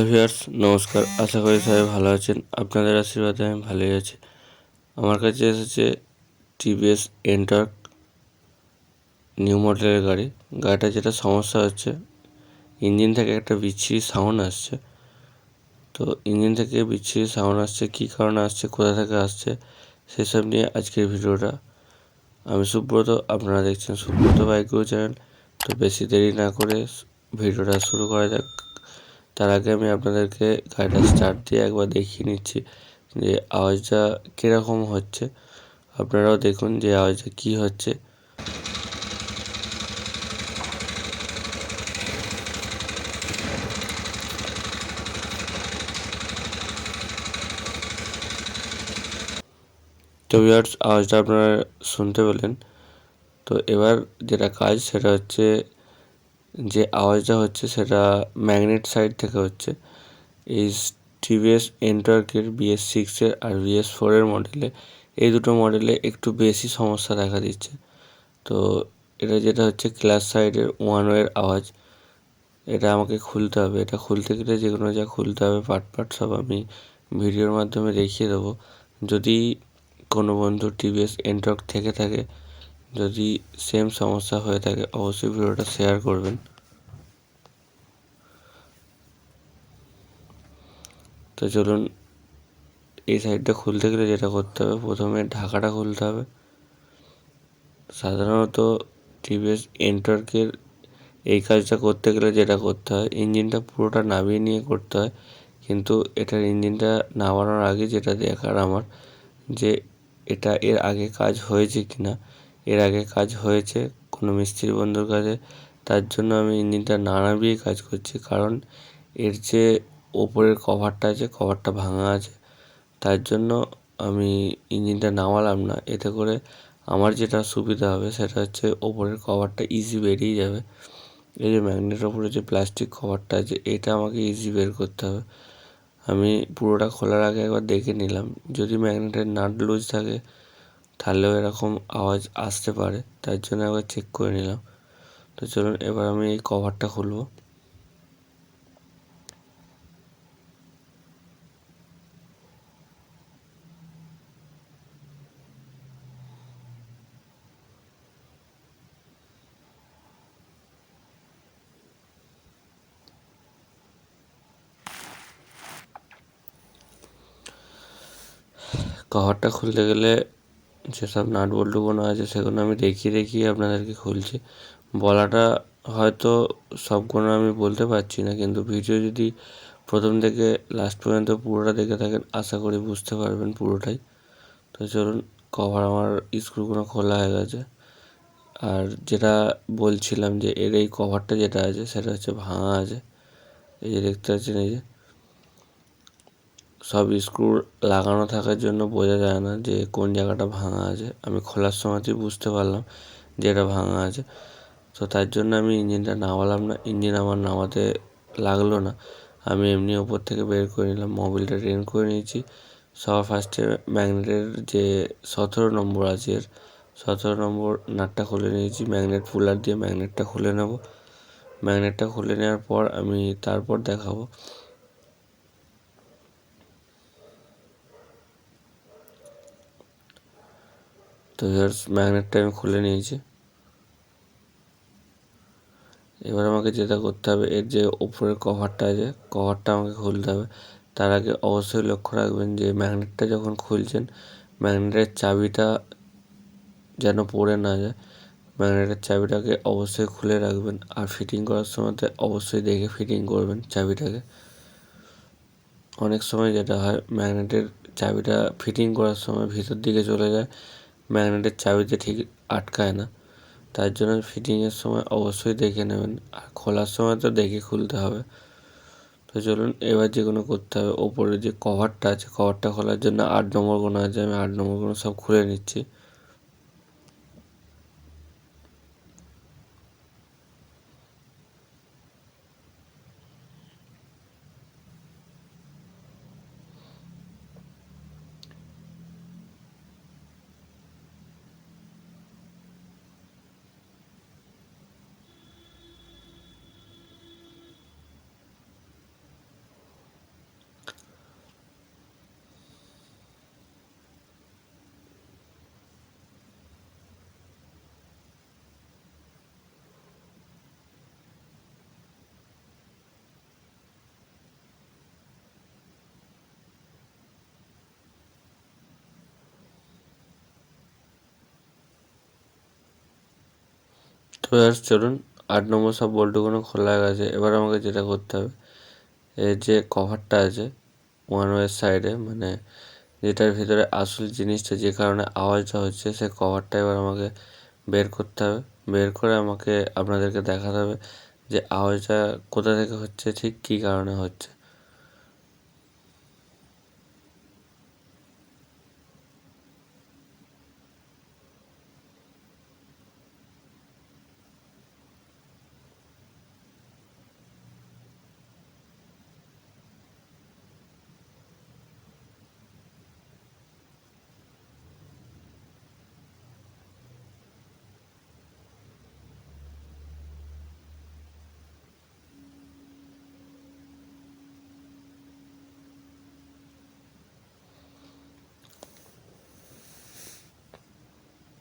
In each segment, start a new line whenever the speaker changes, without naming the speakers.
Hello viewers নমস্কার। আশা করি সবাই ভালো আছেন। আপনাদের আশীর্বাদে আমি ভালোই আছি। আমার কাছে এসেছে টিভিএস এন্টার্ক নিউ মডেলের গাড়ি। গাড়িটা যেটা সমস্যা হচ্ছে, ইঞ্জিন থেকে একটা বিচ্ছিরি সাউন্ড আসছে। তো ইঞ্জিন থেকে বিচ্ছিরি সাউন্ড আসছে, কী কারণে আসছে, কোথা থেকে আসছে, সেসব নিয়ে আজকের ভিডিওটা। আমি সুব্রত, আপনারা দেখছেন সুব্রত বাইক চ্যানেল তো বেশি দেরি না করে ভিডিওটা শুরু করা যাক। তার আগে আমি আপনাদেরকে গাড়িটা স্টার্ট দিয়ে একবার দেখিয়ে নিচ্ছি যে আওয়াজটা কীরকম হচ্ছে। আপনারাও দেখুন যে আওয়াজটা কী হচ্ছে। তো ভিউয়ার্স আওয়াজটা আপনারা শুনতে পেলেন। তো এবার যেটা কাজ, সেটা হচ্ছে যে আওয়াজটা হচ্ছে সেটা ম্যাগনেট সাইড থেকে হচ্ছে। এই টিভিএস এন্টার্কের বিএস সিক্সের আর বিএস ফোরের মডেলে এই দুটো মডেলে একটু বেশি সমস্যা দেখা দিচ্ছে। তো এটা যেটা হচ্ছে ক্লাস সাইডের ওয়ান ওয়ের আওয়াজ, এটা আমাকে খুলতে হবে। এটা খুলতে গেলে যে কোনো যা খুলতে হবে, পার্ট পার্ট সব আমি ভিডিওর মাধ্যমে দেখিয়ে দেবো। যদি কোনো বন্ধু টিভিএস এন্টর্ক থেকে থাকে যদি সেম সমস্যা হয়ে থাকে, অবশ্যই ভিডিওটা শেয়ার করবেন। তো চলুন, এই সাইডটা খুলতে গেলে যেটা করতে হবে, প্রথমে ঢাকাটা খুলতে হবে। সাধারণত টিভিএস এন্টর্কের এই কাজটা করতে গেলে যেটা করতে হয় ইঞ্জিনটা পুরোটা নামিয়ে নিয়ে করতে হয়। কিন্তু এটার ইঞ্জিনটা নামানোর আগে যেটা দেখার আমার, যে এটা এর আগে কাজ হয়েছে কি না এর আগে কাজ হয়েছে কোনো মিস্ত্রি বন্ধুর কাছে তার জন্য আমি ইঞ্জিনটা না নামিয়েই কাজ করছি। কারণ এর যে ওপরের কভারটা আছে, কভারটা ভাঙা আছে, তার জন্য আমি ইঞ্জিনটা নামালাম না। এতে করে আমার যেটা সুবিধা হবে সেটা হচ্ছে ওপরের কভারটা ইজি বেরিয়ে যাবে। এই যে ম্যাগনেটের ওপরে যে প্লাস্টিক কভারটা আছে, এটা আমাকে ইজি বের করতে হবে। আমি পুরোটা খোলার আগে একবার দেখে নিলাম। যদি ম্যাগনেটের নাট লুজ থাকে তাহলেও এরকম আওয়াজ আসতে পারে, তার জন্য একবার চেক করে নিলাম। তো চলুন, এবার আমি এই কভারটা খুলবো। কভারটা খুলতে গেলে যেসব নাট বল্টুগুলো আছে সেগুলো আমি দেখিয়ে দেখিয়ে আপনাদেরকে খুলছি। বলাটা হয়তো সবগুলো আমি বলতে পারছি না, কিন্তু ভিডিও যদি প্রথম থেকে লাস্ট পর্যন্ত পুরোটা দেখে থাকেন, আশা করি বুঝতে পারবেন পুরোটাই। তো চলুন কভার আমার স্ক্রুগুলো খোলা হয়ে গেছে। আর যেটা বলছিলাম যে এর এই কভারটা যেটা আছে, সেটা হচ্ছে ভাঙা আছে। এই যে দেখতে পাচ্ছেন, এই যে সব স্ক্রু লাগানো থাকার জন্য বোঝা যায় না যে কোন জায়গাটা ভাঙা আছে। আমি খোলার সময়তেই বুঝতে পারলাম যে এটা ভাঙা আছে। তো তার জন্য আমি ইঞ্জিনটা নামালাম না। ইঞ্জিন আমার নামাতে লাগল না। আমি এমনি ওপর থেকে বের করে নিলাম, মোবিলটা ট্রেন করে নিয়েছি। সবার ফার্স্টে ম্যাগনেটের যে সতেরো নম্বর আছে এর সতেরো নম্বর নাটটা খুলে নিয়েছি। ম্যাগনেট পুলার দিয়ে ম্যাগনেটটা খুলে নেব। ম্যাগনেটটা খুলে নেওয়ার পর আমি তারপর দেখাবো। তো ভিউয়ার্স ম্যাগনেটটা আমি খুলে নিয়েছি। এবার আমাকে যেটা করতে হবে, এর যে ওপরের কভারটা আছে কভারটা আমাকে খুলতে হবে। তার আগে অবশ্যই লক্ষ্য রাখবেন যে ম্যাগনেটটা যখন খুলছেন ম্যাগনেটের চাবিটা যেন পড়ে না যায় ম্যাগনেটের চাবিটাকে অবশ্যই খুলে রাখবেন। আর ফিটিং করার সময়তে অবশ্যই দেখে ফিটিং করবেন চাবিটাকে। অনেক সময় যেটা হয় ম্যাগনেটের চাবিটা ফিটিং করার সময় ভিতর দিকে চলে যায় ম্যাগনেটের চাবিতে ঠিক আটকায় না। তার জন্য ফিটিংয়ের সময় অবশ্যই দেখে নেবেন। আর খোলার সময় তো দেখে খুলতে হবে। তো চলুন, এবার যে কোনো করতে হবে। ওপরে যে কভারটা আছে, কভারটা খোলার জন্য আট নম্বর কোনো আছে। আমি আট নম্বর কোনো সব খুলে নিচ্ছি। এবার চলুন, আট নম্বর সব বল্টুগুলো খোলা গেছে। এবার আমাকে যেটা করতে হবে এর যে কভারটা আছে ওয়ান ওয়ের সাইডে মানে যেটার ভিতরে আসল জিনিসটা যে কারণে আওয়াজটা হচ্ছে, সে কভারটা এবার আমাকে বের করতে হবে। বের করে আমাকে আপনাদেরকে দেখাতে হবে যে আওয়াজটা কোথা থেকে হচ্ছে, ঠিক কী কারণে হচ্ছে।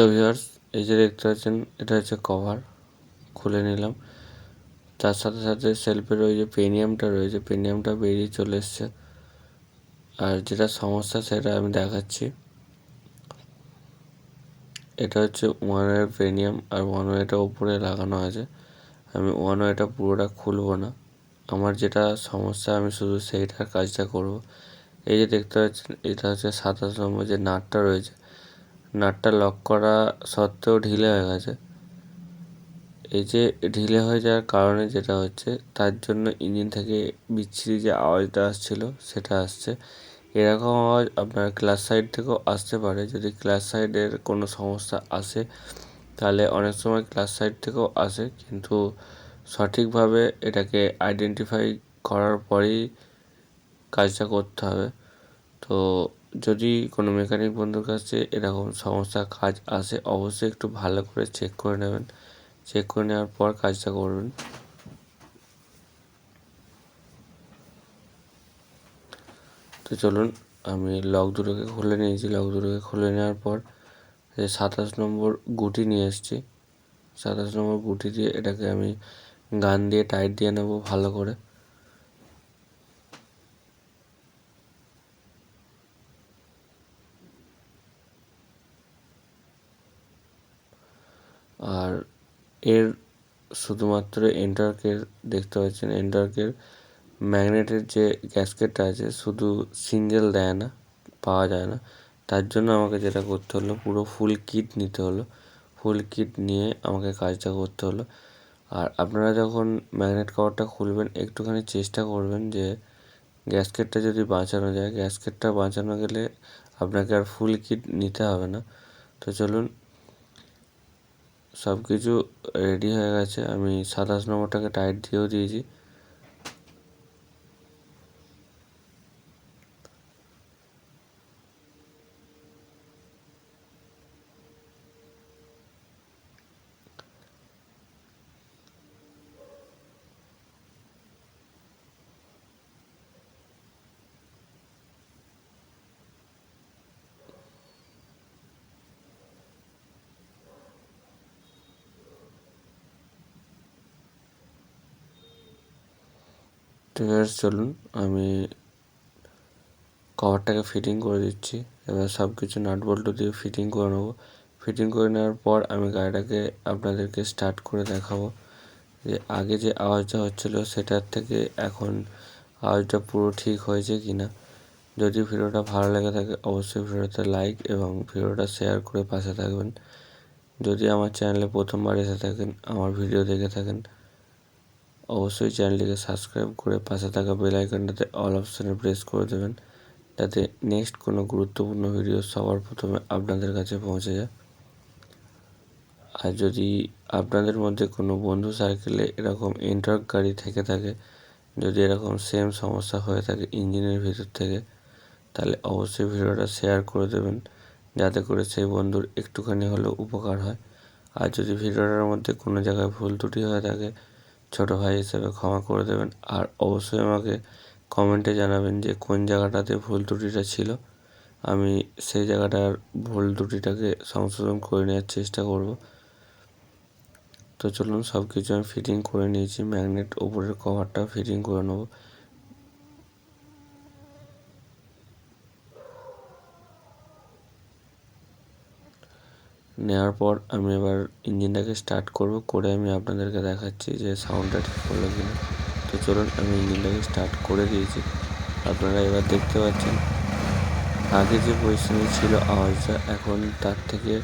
তো ভিউয়ার্স এই যে দেখতে পাচ্ছেন, এটা হচ্ছে কভার খুলে নিলাম। তার সাথে সাথে সেলফের ওই যে পেনিয়ামটা রয়েছে পেনিয়ামটা বেরিয়ে চলে এসছে। আর যেটা সমস্যা, সেটা আমি দেখাচ্ছি। এটা হচ্ছে ওয়ান ওয়ে পেনিয়াম আর ওয়ান ওয়েটা ওপরে লাগানো আছে। আমি ওয়ান ওয়েটা পুরোটা খুলবো না। আমার যেটা সমস্যা, আমি শুধু সেইটার কাজটা করব। এই যে দেখতে পাচ্ছেন, এটা হচ্ছে সাতাশ নম্বর যে নাটটা রয়েছে নাটটা লক করা সত্ত্বেও ঢিলে হয়ে গেছে। এই যে ঢিলে হয়ে যাওয়ার কারণে যেটা হচ্ছে, তার জন্য ইঞ্জিন থেকে বিচ্ছিরি যে আওয়াজটা আসছিল, সেটা আসছে। এরকম আওয়াজ আপনার ক্লাস সাইড থেকেও আসতে পারে। যদি ক্লাস সাইডের কোনো সমস্যা আসে, তাহলে অনেক সময় ক্লাস সাইড থেকেও আসে, কিন্তু সঠিকভাবে এটাকে আইডেন্টিফাই করার পরেই কাজটা করতে হবে। তো যদি কোনো মেকানিক বন্ধুর কাছে এরকম সমস্যা কাজ আসে, অবশ্যই একটু ভালো করে চেক করে নেবেন। চেক করে নেওয়ার পর কাজটা করবেন। তো চলুন, আমি লক দুটোকে খুলে নিয়েছি। লক দুটোকে খুলে নেওয়ার পর সাতাশ নম্বর গুটি নিয়ে এসেছি। সাতাশ নম্বর গুটি দিয়ে এটাকে আমি গান দিয়ে টাইট দিয়ে নেব ভালো করে আর এর শুধুমাত্র এন্টারকের দেখতে পাচ্ছেন। এন্টারকের ম্যাগনেটের যে গ্যাসকেটটা আছে, শুধু সিঙ্গেল দেয় না, পাওয়া যায় না। তার জন্য আমাকে যেটা করতে হলো, পুরো ফুল কিট নিতে হলো। ফুল কিট নিয়ে আমাকে কাজটা করতে হলো। আর আপনারা যখন ম্যাগনেট কভারটা খুলবেন, একটুখানি চেষ্টা করবেন যে গ্যাসকেটটা যদি বাঁচানো যায়। গ্যাসকেটটা বাঁচানো গেলে আপনাকে আর ফুল কিট নিতে হবে না। তো চলুন সব কিছু রেডি হয়ে গেছে। আমি সাতাশ নম্বরটাকে টাইট দিয়েও দিয়েছি। ঠিক চলুন, আমি কভারটাকে ফিটিং করে দিচ্ছি। এবার সব কিছু নাট বল্টু দিয়ে ফিটিং করে নেব। ফিটিং করে নেওয়ার পর আমি গাড়িটাকে আপনাদেরকে স্টার্ট করে দেখাবো। যে আগে যে আওয়াজটা হচ্ছিল, সেটার থেকে এখন আওয়াজটা পুরো ঠিক হয়েছে কি না যদি ভিডিওটা ভালো লেগে থাকে, অবশ্যই ভিডিওতে লাইক এবং ভিডিওটা শেয়ার করে পাশে থাকবেন। যদি আমার চ্যানেলে প্রথমবার এসে থাকেন, আমার ভিডিও দেখে থাকেন অবশ্যই চ্যানেলটিকে সাবস্ক্রাইব করে পাশে থাকা বেল আইকনটাতে অল অপশানে প্রেস করে দেবেন, যাতে নেক্সট কোনো গুরুত্বপূর্ণ ভিডিও সবার প্রথমে আপনাদের কাছে পৌঁছে যায়। আর যদি আপনাদের মধ্যে কোনো বন্ধু সার্কেলে এরকম এন্ট্রাক গাড়ি থেকে থাকে, যদি এরকম সেম সমস্যা হয়ে থাকে ইঞ্জিনের ভিতর থেকে, তাহলে অবশ্যই ভিডিওটা শেয়ার করে দেবেন, যাতে করে সেই বন্ধুর একটুখানি হলেও উপকার হয়। আর যদি ভিডিওটার মধ্যে কোনো জায়গায় ভুল ত্রুটি হয়ে থাকে ছোটো ভাই হিসেবে ক্ষমা করে দেবেন। আর অবশ্যই আমাকে কমেন্টে জানাবেন যে কোন জায়গাটাতে ভুল ত্রুটিটা ছিল। আমি সেই জায়গাটার ভুল ত্রুটিটাকে সংশোধন করে নেওয়ার চেষ্টা করব। তো চলুন সব কিছু আমি ফিটিং করে নিয়েছি। ম্যাগনেট ওপরের কভারটাও ফিটিং করে নেব। নেওয়ার পর আমি এবার ইঞ্জিনটাকে স্টার্ট করব, করে আমি আপনাদেরকে দেখাচ্ছি যে সাউন্ডটা ঠিক হলো কি না তো চলুন, আমি ইঞ্জিনটাকে স্টার্ট করে দিয়েছি। আপনারা এবার দেখতে পাচ্ছেন, আগে যে পরিস্থিতি ছিল আওয়াজটা এখন তার থেকে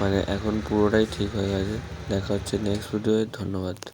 মানে এখন পুরোটাই ঠিক হয়ে গেছে। দেখা হচ্ছে নেক্সট ভিডিওয়ে ধন্যবাদ।